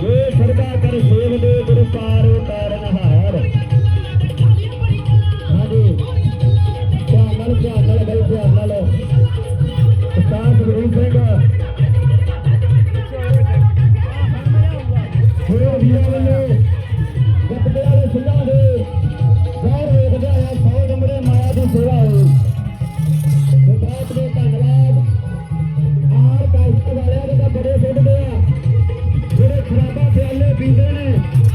ਜੋ ਸਰਦਾ ਕਰ ਸੇਵ ਦੇ ਗੁਰ ਪਾਰ ਉਤਾਰਨ ਹਾਰ। ਹਾਂਜੀ। ਧਿਆਨ ਨਾਲ ਧਿਆਨ ਨਾਲ, ਬਈ ਧਿਆਨ ਨਾਲ। ਉਸਤਾਦ ਗੁਰੂ ਸਿੰਘ। ਗੁਰੂ ਵੀਰਾਂ ਵੱਲੋਂ ਸ਼ਰਾਬਾਂ ਪਿਆਲੇ ਪੀਂਦੇ ਨੇ।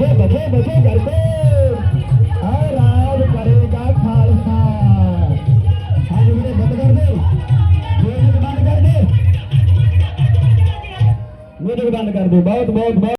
ਬੱਚੇ ਬੱਚੇ ਬੱਚੇ ਕਰਦੇ ਆ ਰਾਜ ਕਰੇਗਾ ਖਾਲਸਾ। ਹਾਂਜੀ ਵੀਰੇ ਬੰਦ ਕਰ ਦੇ। ਮਿਊਜ਼ਿਕ ਬੰਦ ਕਰ ਦੇ। ਮਿਊਜ਼ਿਕ ਬੰਦ ਕਰ ਦਿਓ ਬਹੁਤ ਬਹੁਤ